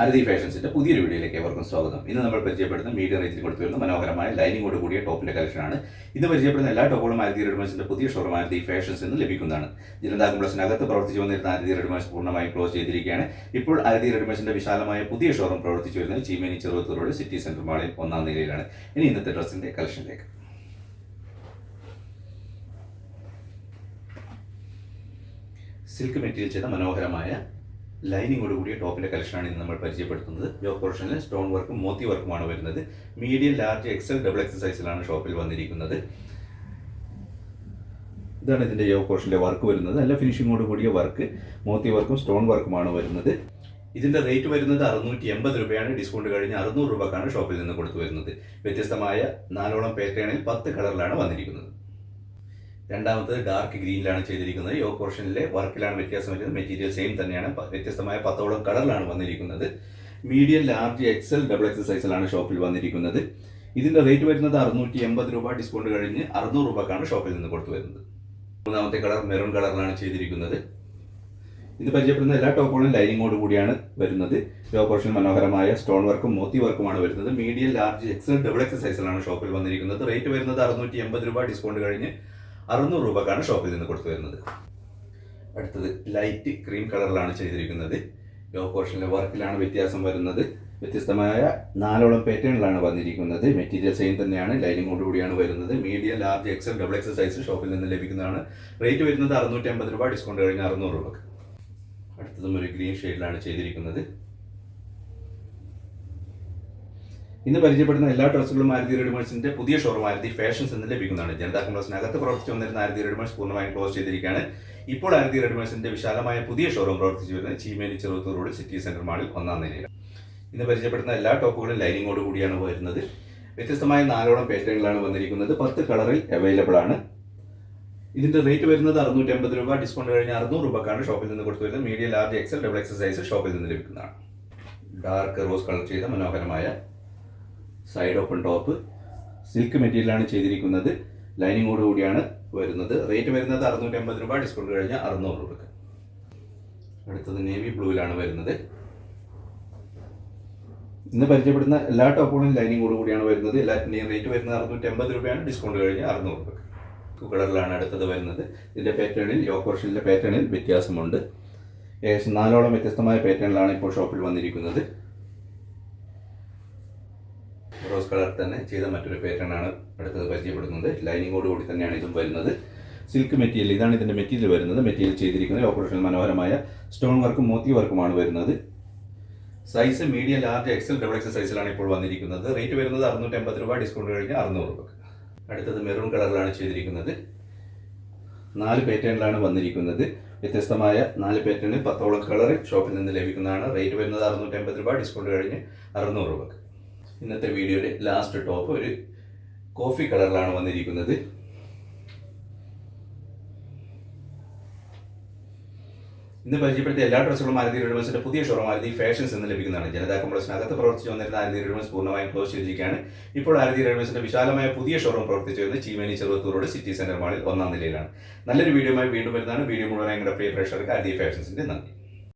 ആരതി ഫാഷൻസിന്റെ പുതിയൊരു വീഡിയോയിലേക്ക് ഏവർക്കും സ്വാഗതം. ഇന്ന് നമ്മൾ പരിചയപ്പെടുന്ന മീഡിയം റേഞ്ചിൽ കൊടുത്തു വരുന്ന മനോഹരമായ ലൈനിങ്ങോട് കൂടിയ ടോപ്പിന്റെ കളക്ഷനാണ് ഇന്ന് പരിചയപ്പെടുന്ന എല്ലാ ടോപ്പുകളും ആരതി റെഡിമേഴ്സിന്റെ പുതിയ ഷോറും ആരതി ഫാഷൻസ് എന്ന് ലഭിക്കുന്നതാണ്. ജനതാ കോംപ്ലക്സിനകത്ത് പ്രവർത്തിച്ചു വന്നിരുന്ന ആരതി റെഡിമേഴ്സ് പൂർണമായും ക്ലോസ് ചെയ്തിരിക്കുകയാണ്. ഇപ്പോൾ ആരതി റെഡിമേഴ്സിന്റെ വിശാലമായ പുതിയ ഷോറൂം പ്രവർത്തിച്ചു വരുന്നത് Cheemeni Cheruvathur road city centre മാളിൽ ഒന്നാം നിലയിലാണ്. ഇനി ഇന്നത്തെ ഡ്രസ്സിന്റെ കളക്ഷനിലേക്ക് സിൽക്ക് മെറ്റീരിയൽ ചെയ്ത മനോഹരമായ ലൈനിങ്ങോട് കൂടിയ ടോപ്പിന്റെ കളക്ഷനാണ് ഇന്ന് നമ്മൾ പരിചയപ്പെടുത്തുന്നത്. ജോ പോർഷനിൽ സ്റ്റോൺ വർക്കും മോത്തി വർക്കുമാണ് വരുന്നത്. Medium large XL double XL സൈസിലാണ് ഷോപ്പിൽ വന്നിരിക്കുന്നത്. ഇതാണ് ഇതിന്റെ യോ പോർഷനിലെ വർക്ക് വരുന്നത്. നല്ല ഫിനിഷിങ്ങോട് കൂടിയ വർക്ക് മോത്തി വർക്കും സ്റ്റോൺ വർക്കുമാണ് വരുന്നത്. ഇതിന്റെ റേറ്റ് വരുന്നത് അറുന്നൂറ്റി എൺപത് രൂപയാണ്. ഡിസ്കൗണ്ട് കഴിഞ്ഞ് അറുന്നൂറ് രൂപക്കാണ് ഷോപ്പിൽ നിന്ന് കൊടുത്തു വരുന്നത്. വ്യത്യസ്തമായ നാലോളം പാറ്റേണിൽ പത്ത് കളറിലാണ് വന്നിരിക്കുന്നത്. രണ്ടാമത്തത് ഡാർക്ക് ഗ്രീനിലാണ് ചെയ്തിരിക്കുന്നത്. യോ പോർഷനിലെ വർക്കിലാണ് വ്യത്യാസം വരുന്നത്. മെറ്റീരിയൽ സെയിം തന്നെയാണ്. വ്യത്യസ്തമായ പത്തോളം കളറിലാണ് വന്നിരിക്കുന്നത്. Medium large XL double XL സൈസിലാണ് ഷോപ്പിൽ വന്നിരിക്കുന്നത്. ഇതിന്റെ റേറ്റ് വരുന്നത് അറുന്നൂറ്റി എൺപത് രൂപ ഡിസ്കൗണ്ട് കഴിഞ്ഞ് അറുന്നൂറ് രൂപക്കാണ് ഷോപ്പിൽ നിന്ന് കൊടുത്തു വരുന്നത്. മൂന്നാമത്തെ കളർ മെറൂൺ കളറിലാണ് ചെയ്തിരിക്കുന്നത്. ഇത് പരിചയപ്പെടുന്ന എല്ലാ ടോപ്പുകളും ലൈനിങ്ങോട് കൂടിയാണ് വരുന്നത്. ലോ പോർഷൻ മനോഹരമായ സ്റ്റോൺ വർക്കും മോത്തി വർക്കുമാണ് വരുന്നത്. Medium large XL double XL സൈസിലാണ് ഷോപ്പിൽ വന്നിരിക്കുന്നത്. റേറ്റ് വരുന്നത് അറുന്നൂറ്റി എൺപത് രൂപ ഡിസ്കൗണ്ട് കഴിഞ്ഞ് അറുന്നൂറ് രൂപക്കാണ് ഷോപ്പിൽ നിന്ന് കൊടുത്തു വരുന്നത്. അടുത്തത് ലൈറ്റ് ക്രീം കളറിലാണ് ചെയ്തിരിക്കുന്നത്. ലോ പോർഷനിലെ വർക്കിലാണ് വ്യത്യാസം വരുന്നത്. വ്യത്യസ്തമായ നാലോളം പാറ്റേണിലാണ് വന്നിരിക്കുന്നത്. മെറ്റീരിയൽ സെയിം തന്നെയാണ്. ലൈനിങ്ങോട് കൂടിയാണ് വരുന്നത്. Medium large XL double XL size ഷോപ്പിൽ നിന്ന് ലഭിക്കുന്നതാണ്. റേറ്റ് വരുന്നത് അറുന്നൂറ്റി അമ്പത് രൂപ ഡിസ്കൗണ്ട് കഴിഞ്ഞ് അറുന്നൂറ് രൂപ അടുത്തതും ഒരു ഗ്രീൻ ഷെയ്ഡിലാണ് ചെയ്തിരിക്കുന്നത്. ഇന്ന് പരിചയപ്പെടുന്ന എല്ലാ ഡ്രസ്സുകളും ആരതി റെഡിമേഴ്സിന്റെ പുതിയ ഷോറൂം ആരതി ഫാഷൻസ് എന്ന് ലഭിക്കുന്നതാണ്. ജനതാ കോൺഗ്രസിനകത്ത് പ്രവർത്തിച്ചു വന്നിരുന്ന ആരതി റെഡിമേഴ്സ് പൂർണമായും ക്ലോസ് ചെയ്തിരിക്കുകയാണ്. ഇപ്പോൾ ആരതി റെഡിമേഴ്സിന്റെ വിശാലമായ പുതിയ ഷോറൂം പ്രവർത്തിച്ചു വരുന്നത് Cheemeni Cheruthur road city centre മാളിൽ ഒന്നാം നിലയിലാണ്. ഇന്ന് പരിചയപ്പെടുന്ന എല്ലാ ടോപ്പുകളും ലൈനിങ്ങോട് കൂടിയാണ് വരുന്നത്. വ്യത്യസ്തമായ നാലോളം പാറ്റേണുകളാണ് വന്നിരിക്കുന്നത്. പത്ത് കളറിൽ അവൈലബിൾ ആണ്. ഇതിന്റെ റേറ്റ് വരുന്നത് അറുന്നൂറ്റി അമ്പത് രൂപ ഡിസ്കൗണ്ട് കഴിഞ്ഞ അറുന്നൂറ് രൂപക്കാണ് ഷോപ്പിൽ നിന്ന് കൊടുത്തു വരുന്നത്. Medium large XL double XL size ഷോപ്പിൽ നിന്ന് ലഭിക്കുന്നതാണ്. ഡാർക്ക് റോസ് കളർ ചെയ്ത മനോഹരമായ സൈഡ് ഓപ്പൺ ടോപ്പ് സിൽക്ക് മെറ്റീരിയലാണ് ചെയ്തിരിക്കുന്നത്. ലൈനിങ്ങോട് കൂടിയാണ് വരുന്നത്. റേറ്റ് വരുന്നത് അറുന്നൂറ്റി അമ്പത് രൂപ. ഡിസ്കൗണ്ട് കഴിഞ്ഞാൽ അറുന്നൂറ് രൂപ അടുത്തത് നേവി ബ്ലൂവിലാണ് വരുന്നത്. ഇന്ന് പരിചയപ്പെടുന്ന എല്ലാ ടോപ്പുകളും ലൈനിങ്ങോട് കൂടിയാണ് വരുന്നത്. എല്ലാത്തിന്റെയും റേറ്റ് വരുന്നത് അറുന്നൂറ്റി അമ്പത് രൂപയാണ്. ഡിസ്കൗണ്ട് കഴിഞ്ഞാൽ അറുന്നൂറ് രൂപ കളറിലാണ് അടുത്തത് വരുന്നത്. ഇതിന്റെ പാറ്റേണിൽ യോ പോർഷനിലെ പാറ്റേണിൽ വ്യത്യാസമുണ്ട്. ഏകദേശം നാലോളം വ്യത്യസ്തമായ പാറ്റേണിലാണ് ഇപ്പോൾ ഷോപ്പിൽ വന്നിരിക്കുന്നത്. റോസ് കളർ തന്നെ ചെയ്ത മറ്റൊരു പാറ്റേൺ ആണ് അടുത്തത് പരിചയപ്പെടുന്നത്. ലൈനിങ്ങോട് കൂടി തന്നെയാണ് ഇതും വരുന്നത്. സിൽക്ക് മെറ്റീരിയൽ ഇതാണ് ഇതിന്റെ മെറ്റീരിയൽ വരുന്നത്. മെറ്റീരിയൽ ചെയ്തിരിക്കുന്നത് ഓപ്പറേഷൻ മനോഹരമായ സ്റ്റോൺ വർക്കും മോത്തി വർക്കുമാണ് വരുന്നത്. Size medium large XL double XL സൈസിലാണ് ഇപ്പോൾ വന്നിരിക്കുന്നത്. റേറ്റ് വരുന്നത് അറുന്നൂറ്റി അമ്പത് രൂപ ഡിസ്കൗണ്ട് കഴിഞ്ഞ് അറുന്നൂറ് രൂപ അടുത്തത് മെറൂൺ കളറിലാണ് ചെയ്തിരിക്കുന്നത്. നാല് പാറ്റേണിലാണ് വന്നിരിക്കുന്നത്. വ്യത്യസ്തമായ നാല് പാറ്റേണിൽ പത്തോളം കളർ ഷോപ്പിൽ നിന്ന് ലഭിക്കുന്നതാണ്. റേറ്റ് വരുന്നത് അറുന്നൂറ്റി അമ്പത് രൂപ ഡിസ്കൗണ്ട് കഴിഞ്ഞ് അറുന്നൂറ് രൂപക്ക്. ഇന്നത്തെ വീഡിയോയുടെ ലാസ്റ്റ് ടോപ്പ് ഒരു കോഫി കളറിലാണ് വന്നിരിക്കുന്നത്. ഇന്ന് പരിചയപ്പെടുത്തിയ എല്ലാ ഡ്രസ്സുകളും ആരതി റെഡിമെൻസിന്റെ പുതിയ ഷോറൂം ആരതി ഫാഷൻസ് എന്ന് ലഭിക്കുന്നതാണ്. ജനതാ കോംപ്ലക്സിനകത്ത് പ്രവർത്തിച്ചു വന്നിരുന്ന ആരതി റെഡിമെൻസ് പൂർണമായും ക്ലോസ് ചെയ്തിരിക്കുകയാണ്. ഇപ്പോൾ ആരതി റെഡിമെൻസിന്റെ വിശാലമായ പുതിയ ഷോറൂം പ്രവർത്തിച്ചു വരുന്നത് ചീമേനി ചെറുത്തൂറോട് സിറ്റി സെന്റർ മാളിൽ ഒന്നാം നിലയിലാണ്. നല്ലൊരു വീഡിയോയുമായി വീണ്ടും വരുന്നതാണ്. വീഡിയോ മുഴുവൻ ഞങ്ങളുടെ പ്രിയ പ്രേക്ഷകർക്ക് ആരതി ഫാഷൻസിന്റെ നന്ദി.